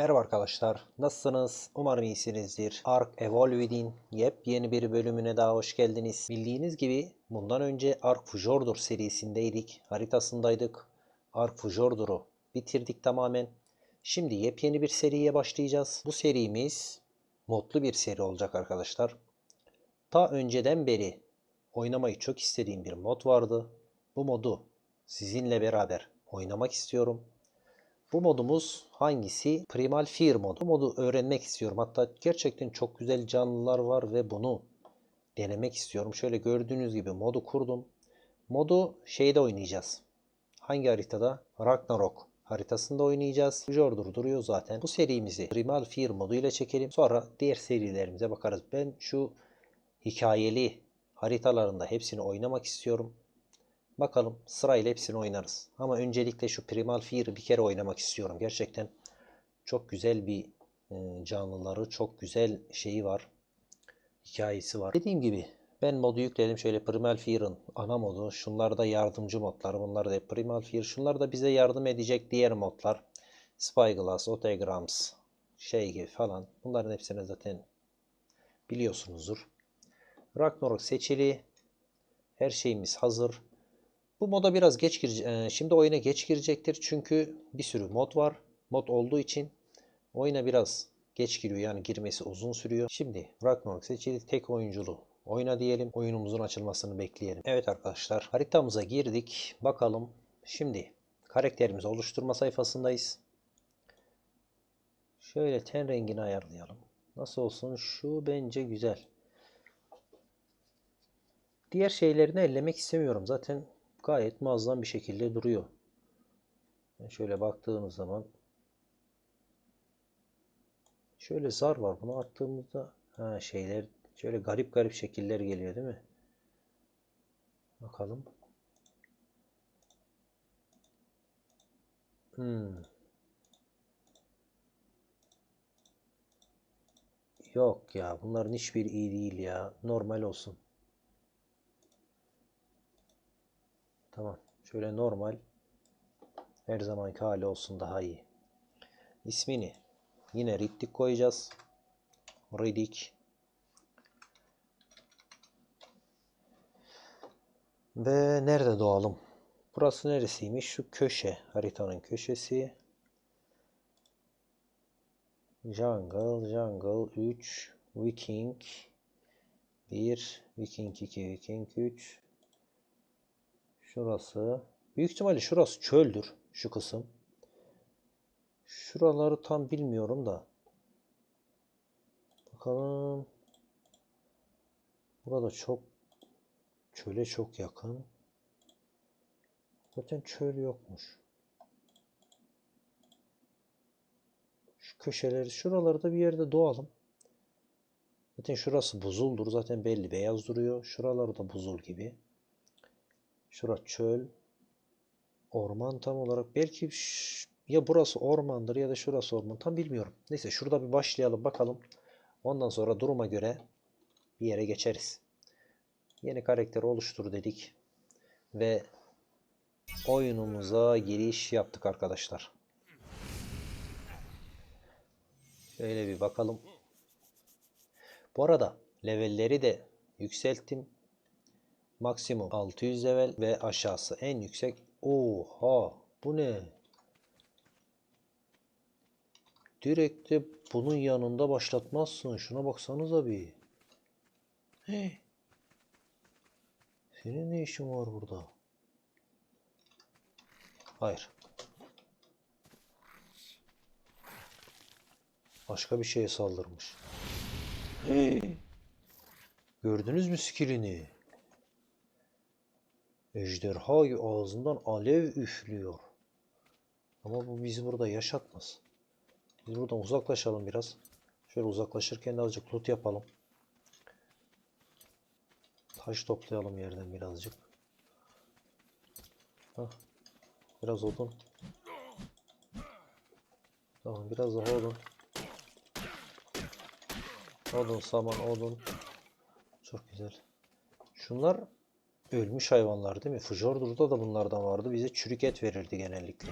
Merhaba arkadaşlar, nasılsınız? Umarım iyisinizdir. Ark Evolved'in yepyeni bir bölümüne daha hoş geldiniz. Bildiğiniz gibi bundan önce Ark Fjordur serisindeydik, haritasındaydık. Ark Fjordur'u bitirdik tamamen. Şimdi yepyeni bir seriye başlayacağız. Bu serimiz modlu bir seri olacak arkadaşlar. Ta önceden beri oynamayı çok istediğim bir mod vardı. Bu modu sizinle beraber oynamak istiyorum. Bu modumuz hangisi? Primal Fear modu. Bu modu öğrenmek istiyorum. Hatta gerçekten çok güzel canlılar var ve bunu denemek istiyorum. Şöyle gördüğünüz gibi modu kurdum. Modu şeyde oynayacağız. Hangi haritada? Ragnarok haritasında oynayacağız. Jordur duruyor zaten. Bu serimizi Primal Fear modu ile çekelim. Sonra diğer serilerimize bakarız. Ben şu hikayeli haritalarında hepsini oynamak istiyorum. Bakalım sırayla hepsini oynarız. Ama öncelikle şu Primal Fear'ı bir kere oynamak istiyorum. Gerçekten çok güzel bir e, canlıları, çok güzel şeyi var. Hikayesi var. Dediğim gibi ben modu yükledim. Şöyle Primal Fear'ın ana modu. Şunlar da yardımcı modlar. Bunlar da Primal Fear. Şunlar da bize yardım edecek diğer modlar. Spyglass, Otegrams, şey gibi falan. Bunların hepsini zaten biliyorsunuzdur. Ragnarok seçili. Her şeyimiz hazır. Bu moda biraz geç gire şimdi oyuna geç girecektir çünkü bir sürü mod var. Mod olduğu için oyuna biraz geç giriyor yani girmesi uzun sürüyor. Şimdi Ragnarok seçili tek oyunculu oyna diyelim. Oyunumuzun açılmasını bekleyelim. Evet arkadaşlar haritamıza girdik. Bakalım şimdi karakterimizi oluşturma sayfasındayız. Şöyle ten rengini ayarlayalım. Nasıl olsun şu bence güzel. Diğer şeylerini ellemek istemiyorum. Zaten gayet muazzam bir şekilde duruyor. Yani şöyle baktığımız zaman şöyle zar var. Bunu attığımızda ha şeyler şöyle garip garip şekiller geliyor değil mi? Bakalım. Hmm. Yok ya bunların hiçbir iyi değil ya. Normal olsun. Tamam. Şöyle normal her zamanki hali olsun daha iyi. İsmini yine Riddick koyacağız. Riddick. Ve nerede doğalım? Burası neresiymiş? Şu köşe. Haritanın köşesi. Jungle, Jungle 3, Viking 1, Viking 2, Viking 3, Şurası. Büyük ihtimalle şurası çöldür. Şu kısım. Şuraları tam bilmiyorum da. Bakalım. Burada çok çöle çok yakın. Zaten çöl yokmuş. Şu köşeleri şuralarda bir yerde doğalım. Zaten şurası buzuldur. Zaten belli beyaz duruyor. Şuraları da buzul gibi. Şura çöl. Orman tam olarak. Belki ya burası ormandır ya da şurası orman. Tam bilmiyorum. Neyse şurada bir başlayalım bakalım. Ondan sonra duruma göre bir yere geçeriz. Yeni karakter oluştur dedik. Ve oyunumuza giriş yaptık arkadaşlar. Şöyle bir bakalım. Bu arada levelleri de yükselttim. Maksimum 600 level ve aşağısı en yüksek. Oha bu ne? Direkt de bunun yanında başlatmazsın. Şuna baksanıza bir. Hey. Senin ne işin var burada? Hayır. Başka bir şeye saldırmış. Hey. Gördünüz mü skillini? Ejderha ağzından alev üflüyor. Ama bu bizi burada yaşatmaz. Biz buradan uzaklaşalım biraz. Şöyle uzaklaşırken de azıcık loot yapalım. Taş toplayalım yerden birazcık. Hah. Biraz odun. Tamam biraz daha odun. Odun, saman, odun. Çok güzel. Şunlar ölmüş hayvanlar değil mi? Fjordur'da da bunlardan vardı. Bize çürük et verirdi genellikle.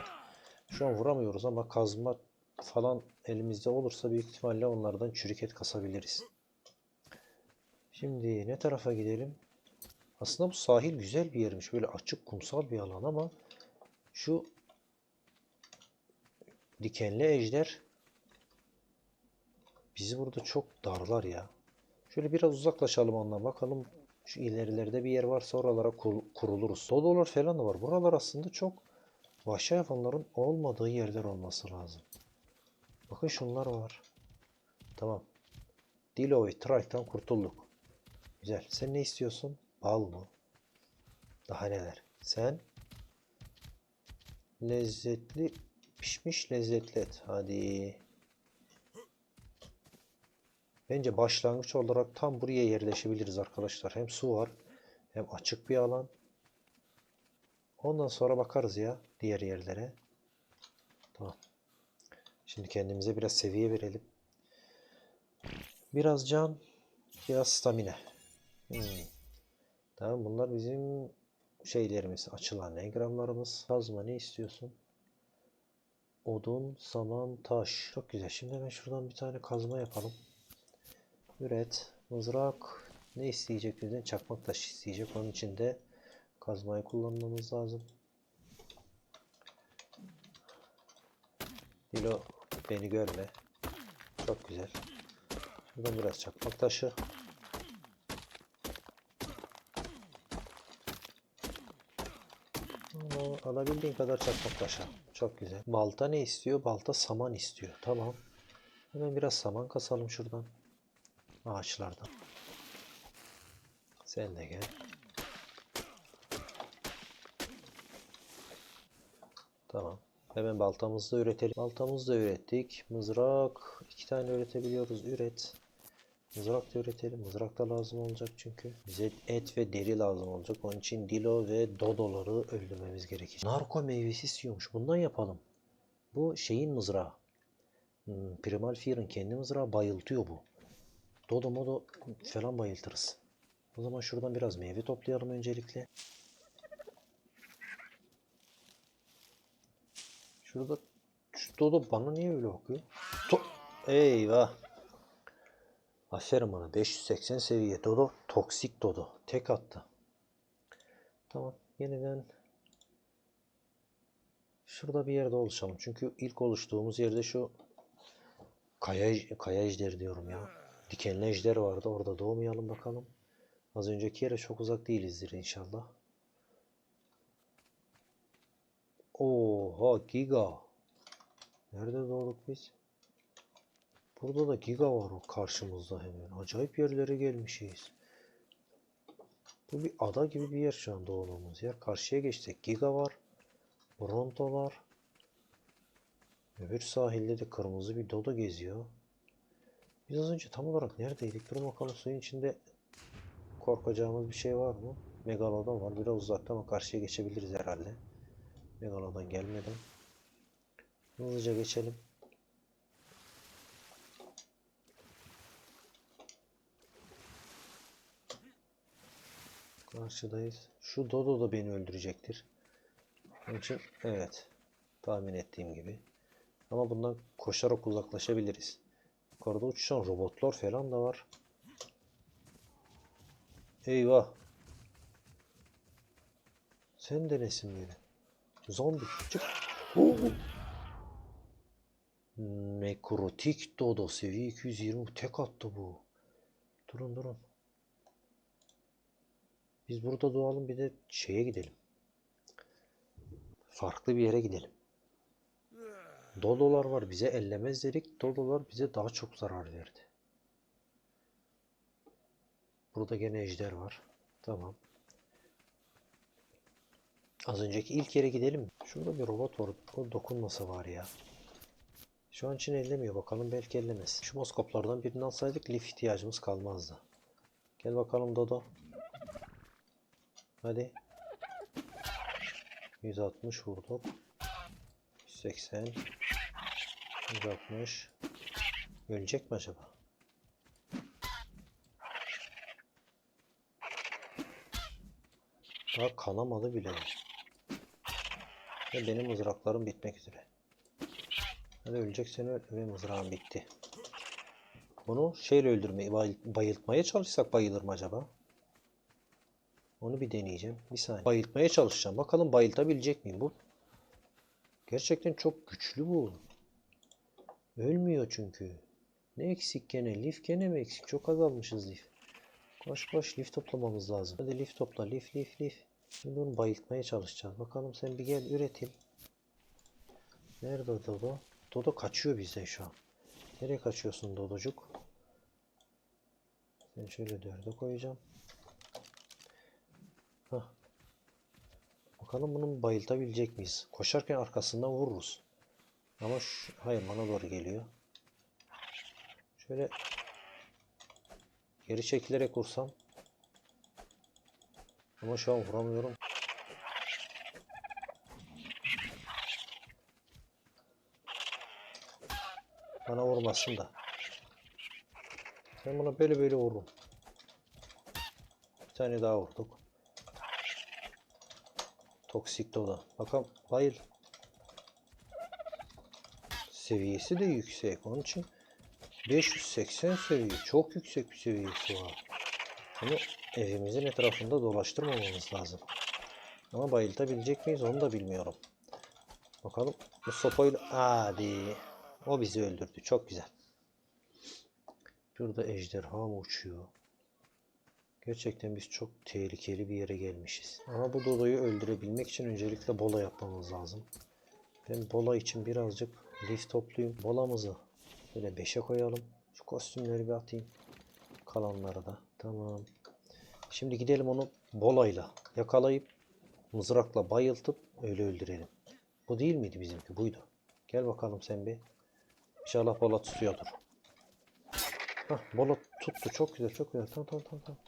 Şu an vuramıyoruz ama kazma falan elimizde olursa büyük ihtimalle onlardan çürük et kasabiliriz. Şimdi ne tarafa gidelim? Aslında bu sahil güzel bir yermiş. Böyle açık kumsal bir alan ama şu dikenli ejder bizi burada çok darlar ya. Şöyle biraz uzaklaşalım ondan bakalım. Şu ilerilerde bir yer varsa oralara kur- kuruluruz. Dodolar falan da var. Buralar aslında çok vahşi hayvanların olmadığı yerler olması lazım. Bakın şunlar var. Tamam. Dilo ve Trike'tan kurtulduk. Güzel. Sen ne istiyorsun? Bal mı? Daha neler? Sen lezzetli pişmiş lezzetli et. Hadi. Bence başlangıç olarak tam buraya yerleşebiliriz arkadaşlar. Hem su var hem açık bir alan. Ondan sonra bakarız ya diğer yerlere. Tamam. Şimdi kendimize biraz seviye verelim. Biraz can, biraz stamina. Hmm. Tamam bunlar bizim şeylerimiz. Açılan engramlarımız. Kazma ne istiyorsun? Odun, saman, taş. Çok güzel. Şimdi hemen şuradan bir tane kazma yapalım. Üret. Mızrak. Ne isteyecek bizden? Çakmak taşı isteyecek. Onun için de kazmayı kullanmamız lazım. Dilo beni görme. Çok güzel. Şuradan biraz çakmak taşı. Ama alabildiğin kadar çakmak taşı. Çok güzel. Balta ne istiyor? Balta saman istiyor. Tamam. Hemen biraz saman kasalım şuradan. Ağaçlardan. Sen de gel. Tamam. Hemen baltamızı da üretelim. Baltamızı da ürettik. Mızrak. iki tane üretebiliyoruz. Üret. Mızrak da üretelim. Mızrak da lazım olacak çünkü. Bize et ve deri lazım olacak. Onun için Dilo ve Dodoları öldürmemiz gerekecek. Narko meyvesi istiyormuş. Bundan yapalım. Bu şeyin mızrağı. Hmm, Primal Fear'ın kendi mızrağı bayıltıyor bu. Dodo modo falan bayıltırız. O zaman şuradan biraz meyve toplayalım öncelikle. Şurada şu Dodo bana niye öyle bakıyor? To Eyvah. Aferin bana 580 seviye Dodo. Toksik Dodo. Tek attı. Tamam. Yeniden şurada bir yerde oluşalım. Çünkü ilk oluştuğumuz yerde şu kaya, kaya diyorum ya. Dikenli ejder vardı. Orada doğmayalım bakalım. Az önceki yere çok uzak değilizdir inşallah. Oha giga. Nerede doğduk biz? Burada da giga var o karşımızda hemen. Acayip yerlere gelmişiz. Bu bir ada gibi bir yer şu an doğduğumuz yer. Karşıya geçtik. Giga var. Bronto var. Öbür sahilde de kırmızı bir dodo geziyor. Biz az önce tam olarak neredeydik? Dur bakalım suyun içinde korkacağımız bir şey var mı? Megalodon var. Biraz uzakta ama karşıya geçebiliriz herhalde. Megalodon gelmeden. Hızlıca geçelim. Karşıdayız. Şu Dodo da beni öldürecektir. Onun için evet. Tahmin ettiğim gibi. Ama bundan koşarak uzaklaşabiliriz. Yukarıda uçuşan robotlar falan da var. Eyvah. Sen de nesin böyle? Zombi. Çık. Nekrotik Dodo seviye 220 tek attı bu. Durun durun. Biz burada doğalım bir de şeye gidelim. Farklı bir yere gidelim. Dodolar var bize ellemez dedik. Dodolar bize daha çok zarar verdi. Burada gene ejder var. Tamam. Az önceki ilk yere gidelim. Şurada bir robot var. O dokunmasa var ya. Şu an için ellemiyor. Bakalım belki ellemez. Şu moskoplardan birini alsaydık lif ihtiyacımız kalmazdı. Gel bakalım Dodo. Hadi. 160 vurduk. 180. 160. Ölecek mi acaba? Daha kanamadı bile. Ve benim mızraklarım bitmek üzere. Hadi öleceksen öl ve mızrağın bitti. Bunu şeyle öldürmeyi, bayıl- bayıltmaya çalışsak bayılır mı acaba? Onu bir deneyeceğim. Bir saniye. Bayıltmaya çalışacağım. Bakalım bayıltabilecek miyim bu? Gerçekten çok güçlü bu. Ölmüyor çünkü. Ne eksik gene? Lif gene mi eksik? Çok azalmışız lif. Koş koş lif toplamamız lazım. Hadi lif topla. Lif lif lif. Şimdi onu bayıltmaya çalışacağız. Bakalım sen bir gel üretim. Nerede Dodo? Dodo kaçıyor bizden şu an. Nereye kaçıyorsun Dodocuk? Sen şöyle dörde koyacağım. Hah. Bakalım bunu bayıltabilecek miyiz? Koşarken arkasından vururuz. Ama şu, hayır bana doğru geliyor. Şöyle geri çekilerek vursam. Ama şu an vuramıyorum. Bana vurmasın da. Ben buna böyle böyle vururum. Bir tane daha vurduk. Toksik Dodo. Bakalım bayıl. Seviyesi de yüksek. Onun için 580 seviye. Çok yüksek bir seviyesi var. Bunu evimizin etrafında dolaştırmamamız lazım. Ama bayıltabilecek miyiz onu da bilmiyorum. Bakalım bu sopayla hadi. O bizi öldürdü. Çok güzel. Şurada ejderha mı uçuyor? Gerçekten biz çok tehlikeli bir yere gelmişiz. Ama bu dodoyu öldürebilmek için öncelikle bola yapmamız lazım. Ben bola için birazcık lif topluyum. Bolamızı böyle 5'e koyalım. Şu kostümleri bir atayım. Kalanları da. Tamam. Şimdi gidelim onu bolayla yakalayıp mızrakla bayıltıp öyle öldürelim. Bu değil miydi bizimki? Buydu. Gel bakalım sen bir. İnşallah bola tutuyordur. Hah bola tuttu. Çok güzel çok güzel. Tamam tamam tamam. tamam.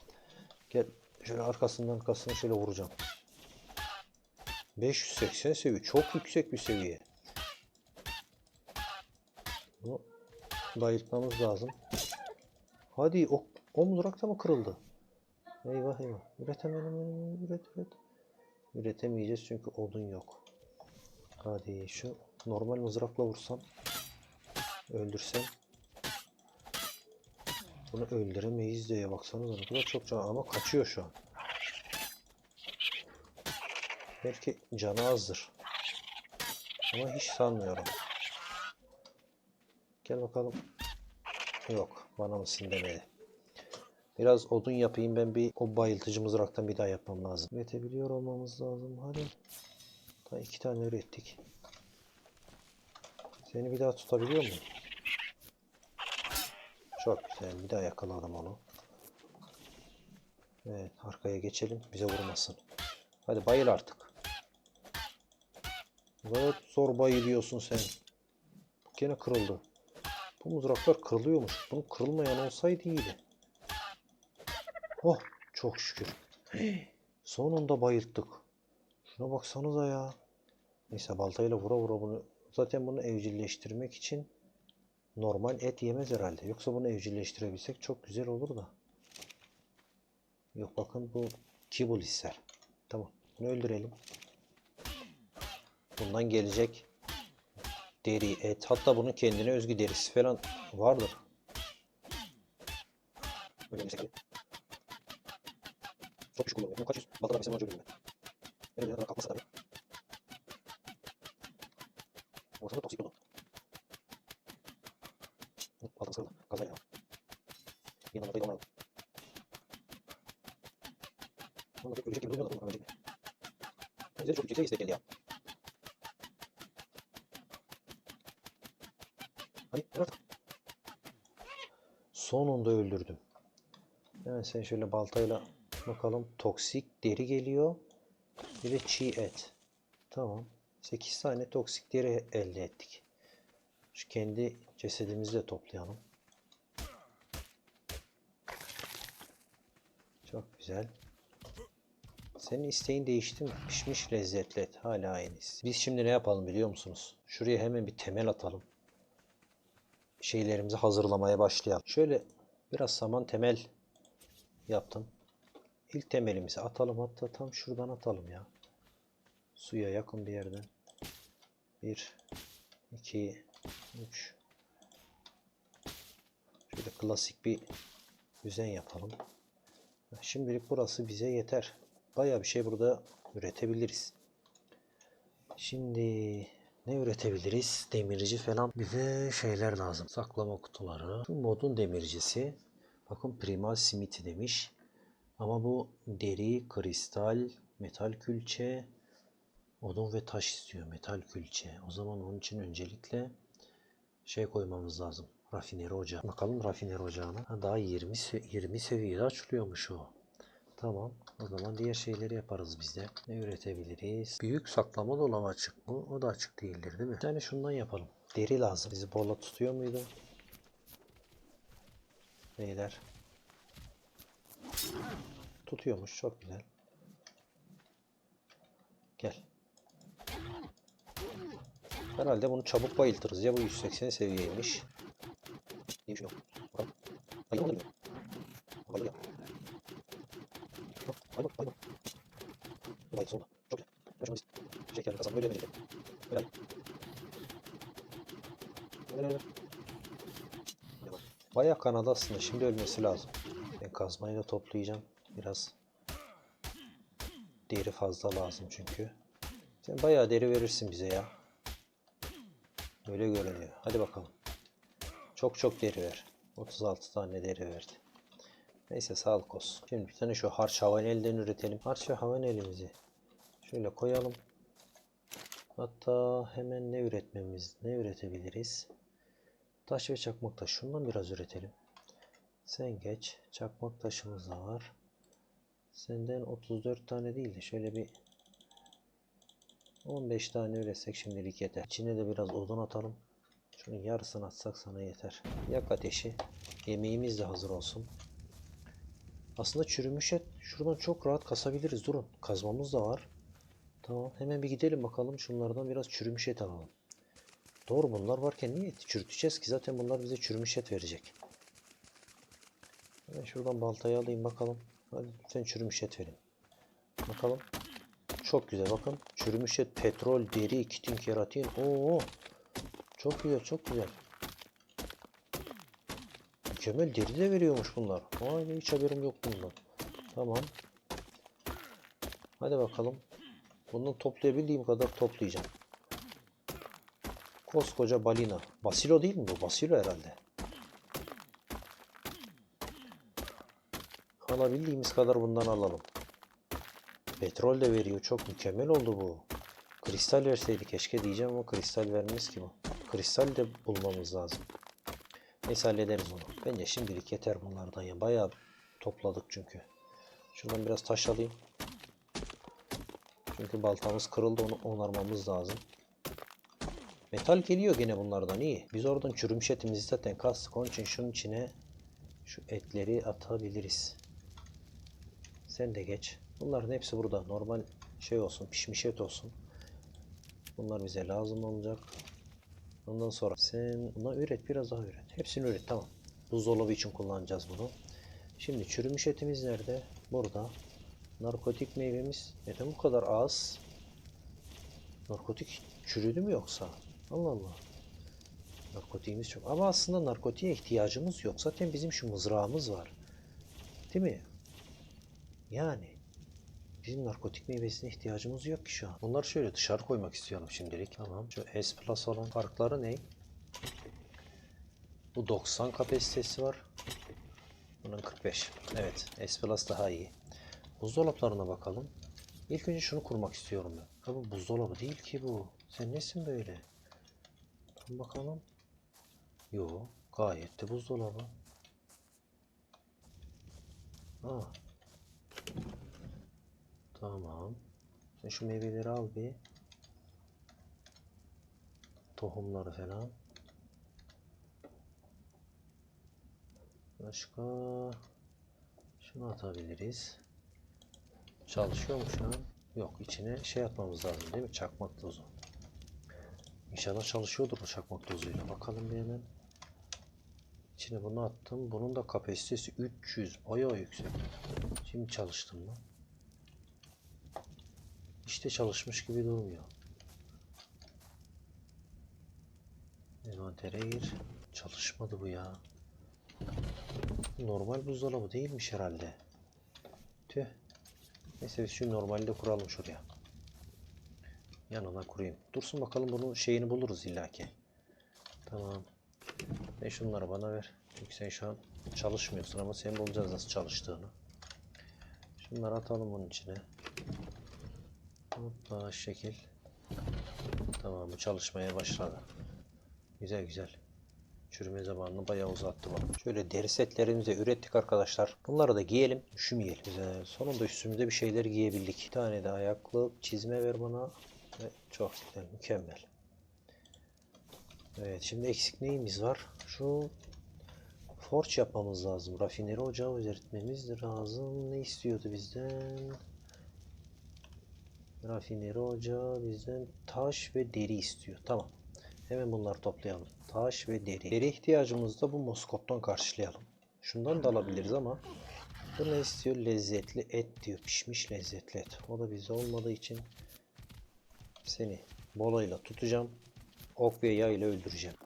Gel şöyle arkasından arkasına şöyle vuracağım. 580 seviye. Çok yüksek bir seviye. Bunu bayıltmamız lazım. Hadi o, o mızrak da mı kırıldı? Eyvah eyvah. Üretemedim. Üret üret. Üretemeyeceğiz çünkü odun yok. Hadi şu normal mızrakla vursam. Öldürsem. Bunu öldüremeyiz diye baksanıza ne kadar çok can ama kaçıyor şu an. Belki canı azdır. Ama hiç sanmıyorum. Gel bakalım. Yok bana mısın demedi. Biraz odun yapayım ben bir o bayıltıcı mızraktan bir daha yapmam lazım. Üretebiliyor olmamız lazım. Hadi. Daha iki tane ürettik. Seni bir daha tutabiliyor muyum? Çok güzel. Bir daha yakaladım onu. Evet arkaya geçelim. Bize vurmasın. Hadi bayıl artık. Evet zor bayılıyorsun sen. Gene kırıldı. Bu mızraklar kırılıyormuş. Bunun kırılmayan olsaydı iyiydi. Oh çok şükür. Sonunda bayılttık. Şuna baksanıza ya. Neyse baltayla vura vura bunu. Zaten bunu evcilleştirmek için normal et yemez herhalde. Yoksa bunu evcilleştirebilsek çok güzel olur da. Yok bakın bu kibble ister. Tamam. Bunu öldürelim. Bundan gelecek deri, et. Hatta bunun kendine özgü derisi falan vardır. Öyle mesela. Çok güç kullanıyor. Kaç yüz? Baltadan mesela önce ölüyorum ben. Ben öyle kalkmasa tabii. Ortada toksik dolu. Baltam sıkıldı. Gaza ya. Yanına baltayı domalım. Vallahi pek ölecek gibi durmuyor da bu ölecek mi? Bence çok yüksek istek geldi ya. Hadi ver artık. Sonunda öldürdüm. Hemen sen şöyle baltayla bakalım. Toksik deri geliyor. Bir de çiğ et. Tamam. 8 tane toksik deri elde ettik. Şu kendi cesedimizi de toplayalım. Çok güzel. Senin isteğin değişti mi? Pişmiş lezzetli et. Hala aynıyız. Biz şimdi ne yapalım biliyor musunuz? Şuraya hemen bir temel atalım. Şeylerimizi hazırlamaya başlayalım. Şöyle biraz saman temel yaptım. İlk temelimizi atalım. Hatta tam şuradan atalım ya. Suya yakın bir yerden. Bir, 2 3 Şöyle klasik bir düzen yapalım. Şimdilik burası bize yeter. Bayağı bir şey burada üretebiliriz. Şimdi ne üretebiliriz? Demirci falan. Bize şeyler lazım. Saklama kutuları. Şu modun demircisi. Bakın primal simiti demiş. Ama bu deri, kristal, metal külçe, odun ve taş istiyor. Metal külçe. O zaman onun için öncelikle şey koymamız lazım. Rafineri ocağı. Bakalım rafineri ocağına. Ha, daha 20 se- 20 seviyede açılıyormuş o. Tamam. O zaman diğer şeyleri yaparız biz de. Ne üretebiliriz? Büyük saklama dolabı açık mı? O da açık değildir değil mi? Tane şundan yapalım. Deri lazım. Bizi borla tutuyor muydu? Beyler. Tutuyormuş. Çok güzel. Gel. Herhalde bunu çabuk bayıltırız ya bu 180 seviyeymiş. Bir şey yok. Hayır, mı? Hayır hayır, hayır. Bayıltı sonunda. Çok güzel. Şekerli kasam böyle verecek. Helal, helal. Bayağı kanadı aslında. Şimdi ölmesi lazım. Ben kazmayı da toplayacağım. Biraz deri fazla lazım çünkü. Sen bayağı deri verirsin bize ya. Öyle görünüyor. Hadi bakalım. Çok çok deri ver. 36 tane deri verdi. Neyse sağlık olsun. Şimdi bir tane şu harç havanelden üretelim. Harç ve havanelimizi şöyle koyalım. Hatta hemen ne üretmemiz, ne üretebiliriz? Taş ve çakmak taş. Şundan biraz üretelim. Sen geç. Çakmak taşımız da var. Senden 34 tane değil de şöyle bir 15 tane üretsek şimdilik yeter. İçine de biraz odun atalım. Şunun yarısını atsak sana yeter. Yak ateşi. Yemeğimiz de hazır olsun. Aslında çürümüş et şuradan çok rahat kasabiliriz. Durun. Kazmamız da var. Tamam. Hemen bir gidelim bakalım. Şunlardan biraz çürümüş et alalım. Doğru bunlar varken niye çürüteceğiz ki? Zaten bunlar bize çürümüş et verecek. Hemen şuradan baltayı alayım bakalım. Hadi lütfen çürümüş et verin. Bakalım. Çok güzel bakın. Çürümüş et, petrol, deri, kitin, keratin. Oo. Çok güzel, çok güzel. Mükemmel deri de veriyormuş bunlar. Vay hiç haberim yok bundan. Tamam. Hadi bakalım. Bundan toplayabildiğim kadar toplayacağım. Koskoca balina. Basilo değil mi bu? Basilo herhalde. Alabildiğimiz kadar bundan alalım. Petrol de veriyor. Çok mükemmel oldu bu. Kristal verseydi keşke diyeceğim ama kristal vermez ki bu. Kristal de bulmamız lazım. Neyse hallederiz onu. Bence şimdilik yeter bunlardan ya. Bayağı topladık çünkü. Şuradan biraz taş alayım. Çünkü baltamız kırıldı onu onarmamız lazım. Metal geliyor gene bunlardan iyi. Biz oradan çürümüş etimizi zaten kastık. Onun için şunun içine şu etleri atabiliriz. Sen de geç. Bunların hepsi burada. Normal şey olsun. Pişmiş et olsun. Bunlar bize lazım olacak. Ondan sonra sen buna üret. Biraz daha üret. Hepsini üret. Tamam. Buzdolabı için kullanacağız bunu. Şimdi çürümüş etimiz nerede? Burada. Narkotik meyvemiz neden bu kadar az? Narkotik çürüdü mü yoksa? Allah Allah. Narkotiğimiz çok. Ama aslında narkotiğe ihtiyacımız yok. Zaten bizim şu mızrağımız var. Değil mi? Yani bizim narkotik meyvesine ihtiyacımız yok ki şu an. Bunları şöyle dışarı koymak istiyorum şimdilik. Tamam. Şu S Plus olan farkları ne? Bu 90 kapasitesi var. Bunun 45. Evet. S Plus daha iyi. Buzdolaplarına bakalım. İlk önce şunu kurmak istiyorum ben. Ha bu buzdolabı değil ki bu. Sen nesin böyle? Bakalım. Yo, gayet de buzdolabı. Aa. Tamam. Sen şu meyveleri al bir. Tohumları falan. Başka şunu atabiliriz. Çalışıyor mu şu an? Yok içine şey atmamız lazım değil mi? Çakmak tozu. İnşallah çalışıyordur bu çakmak tozuyla. Bakalım bir hemen. İçine bunu attım. Bunun da kapasitesi 300. Bayağı yüksek. Şimdi çalıştım mı? İşte çalışmış gibi durmuyor. Envantere gir. Çalışmadı bu ya. Normal buzdolabı değilmiş herhalde. Tüh. Neyse biz şu normalde kuralım şuraya. Yanına kurayım. Dursun bakalım bunun şeyini buluruz illaki. Tamam. Ve şunları bana ver. Çünkü sen şu an çalışmıyorsun ama sen bulacağız nasıl çalıştığını. Şunları atalım bunun içine. Hoppa şekil. Tamam bu çalışmaya başladı. Güzel güzel. Çürüme zamanını bayağı uzattı bak. Şöyle deri setlerimizi ürettik arkadaşlar. Bunları da giyelim. Üşümeyelim. Güzel. Sonunda üstümüzde bir şeyler giyebildik. Bir tane de ayaklık çizme ver bana. Ve çok güzel. Mükemmel. Evet şimdi eksik neyimiz var? Şu forge yapmamız lazım. Rafineri ocağı üretmemiz lazım. Ne istiyordu bizden? Rafineri ocağı bizden taş ve deri istiyor. Tamam. Hemen bunları toplayalım. Taş ve deri. Deri ihtiyacımızı da bu moskottan karşılayalım. Şundan da alabiliriz ama bu ne istiyor? Lezzetli et diyor. Pişmiş lezzetli et. O da bizde olmadığı için seni bolayla tutacağım. Ok ve yay ile öldüreceğim.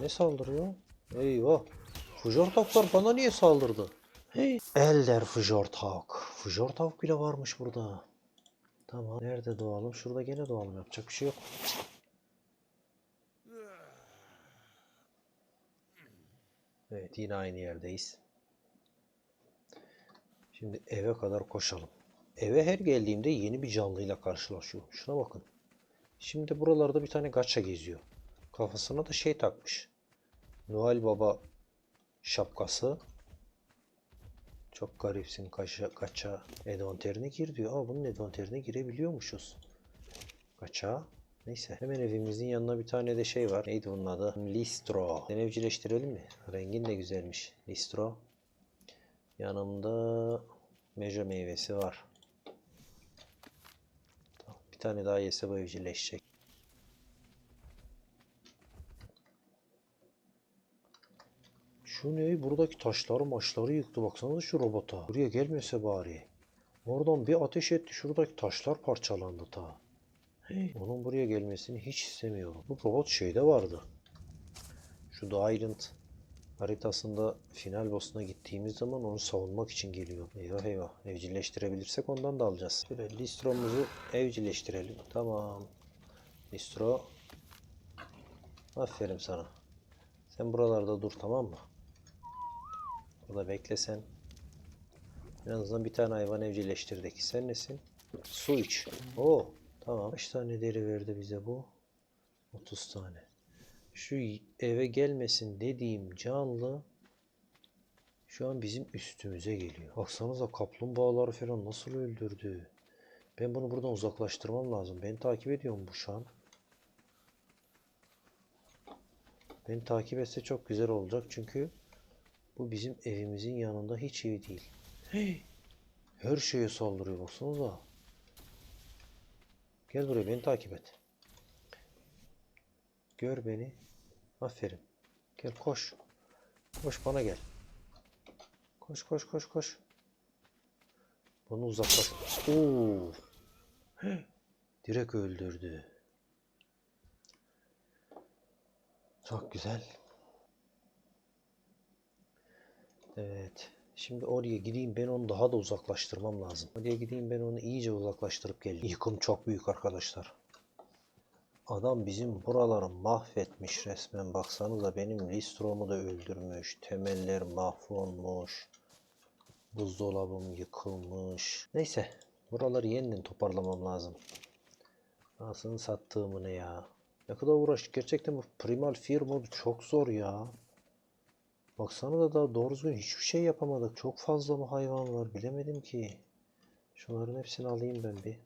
Ne saldırıyor? Eyvah. Fujor tavuklar bana niye saldırdı? Hey. Elder Fujor tavuk. Fujor tavuk bile varmış burada. Tamam. Nerede doğalım? Şurada gene doğalım. Yapacak bir şey yok. Evet yine aynı yerdeyiz. Şimdi eve kadar koşalım. Eve her geldiğimde yeni bir canlıyla karşılaşıyorum. Şuna bakın. Şimdi buralarda bir tane gacha geziyor. Kafasına da şey takmış. Noel Baba şapkası. Çok garipsin kaça, gacha envanterine gir diyor. Aa bunun envanterine girebiliyormuşuz. Gacha. Neyse. Hemen evimizin yanına bir tane de şey var. Neydi bunun adı? Listro. Sen evcilleştirelim mi? Rengin de güzelmiş. Listro. Yanımda meja meyvesi var. Bir tane daha yese bu evcilleşecek. Şu ne? Buradaki taşları maçları yıktı. Baksanıza şu robota. Buraya gelmese bari. Oradan bir ateş etti. Şuradaki taşlar parçalandı ta. Hey, onun buraya gelmesini hiç istemiyorum. Bu robot şeyde vardı. Şu The Island haritasında final boss'una gittiğimiz zaman onu savunmak için geliyor. Eyvah eyvah. Evcilleştirebilirsek ondan da alacağız. Şöyle Listro'muzu evcilleştirelim. Tamam. Listro. Aferin sana. Sen buralarda dur tamam mı? Burada bekle sen. En azından bir tane hayvan evcilleştirdik. Sen nesin? Su iç. Oo, tamam. Kaç tane deri verdi bize bu? 30 tane. Şu eve gelmesin dediğim canlı şu an bizim üstümüze geliyor. Baksanıza kaplumbağaları falan nasıl öldürdü. Ben bunu buradan uzaklaştırmam lazım. Beni takip ediyor mu bu şu an? Beni takip etse çok güzel olacak çünkü bu bizim evimizin yanında hiç iyi değil. Her şeye saldırıyor baksanıza. Gel buraya beni takip et. Gör beni. Aferin. Gel koş. Koş bana gel. Koş koş koş koş. Bunu uzaklaş. Oo. Direkt öldürdü. Çok güzel. Evet. Şimdi oraya gideyim ben onu daha da uzaklaştırmam lazım. Oraya gideyim ben onu iyice uzaklaştırıp geleyim. Yıkım çok büyük arkadaşlar. Adam bizim buraları mahvetmiş resmen. Baksanıza benim listromu da öldürmüş. Temeller mahvolmuş. Buzdolabım yıkılmış. Neyse. Buraları yeniden toparlamam lazım. Nasıl sattığımı ne ya. Ne kadar uğraş. Gerçekten bu Primal Fear modu çok zor ya. Baksana da daha doğru düzgün hiçbir şey yapamadık. Çok fazla mı hayvan var bilemedim ki. Şunların hepsini alayım ben bir.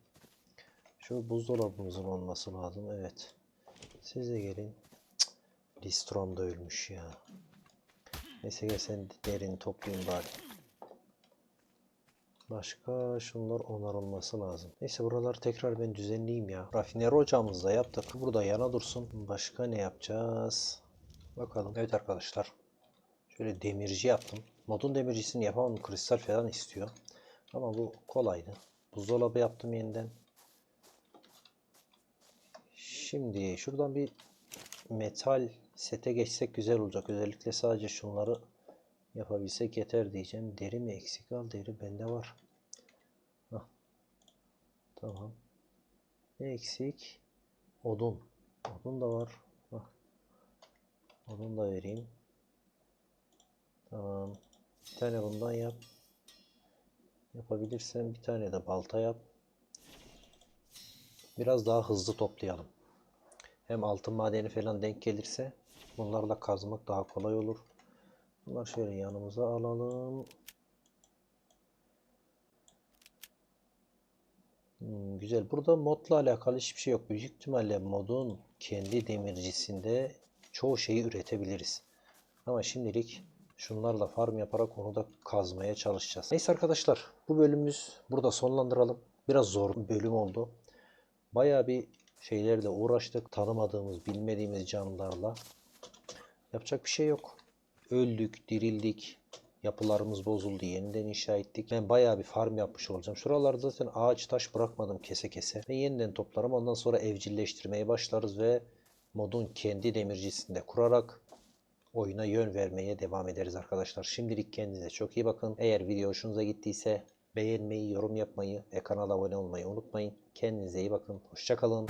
Şu buzdolabımızın olması lazım. Evet. Siz de gelin. Cık, Listrom da ölmüş ya. Neyse gel sen derini toplayayım bari. Başka şunlar onarılması lazım. Neyse buraları tekrar ben düzenleyeyim ya. Rafineri ocağımızda yaptık. Burada yana dursun. Başka ne yapacağız? Bakalım. Evet arkadaşlar. Şöyle demirci yaptım. Modun demircisini yapamam. Kristal falan istiyor. Ama bu kolaydı. Buzdolabı yaptım yeniden. Şimdi şuradan bir metal sete geçsek güzel olacak. Özellikle sadece şunları yapabilsek yeter diyeceğim. Deri mi eksik al? Deri bende var. Hah. Tamam. Ne eksik? Odun. Odun da var. Hah. Odun da vereyim. Tamam. Bir tane bundan yap. Yapabilirsen bir tane de balta yap. Biraz daha hızlı toplayalım. Hem altın madeni falan denk gelirse bunlarla kazmak daha kolay olur. Bunlar şöyle yanımıza alalım. Hmm, güzel. Burada modla alakalı hiçbir şey yok. Büyük ihtimalle modun kendi demircisinde çoğu şeyi üretebiliriz. Ama şimdilik şunlarla farm yaparak onu da kazmaya çalışacağız. Neyse arkadaşlar bu bölümümüz burada sonlandıralım. Biraz zor bir bölüm oldu. Bayağı bir şeylerle uğraştık. Tanımadığımız, bilmediğimiz canlılarla. Yapacak bir şey yok. Öldük, dirildik. Yapılarımız bozuldu. Yeniden inşa ettik. Ben bayağı bir farm yapmış olacağım. Şuralarda zaten ağaç taş bırakmadım kese kese. Ve yeniden toplarım. Ondan sonra evcilleştirmeye başlarız ve modun kendi demircisinde kurarak oyuna yön vermeye devam ederiz arkadaşlar. Şimdilik kendinize çok iyi bakın. Eğer video hoşunuza gittiyse beğenmeyi, yorum yapmayı ve kanala abone olmayı unutmayın. Kendinize iyi bakın. Hoşçakalın.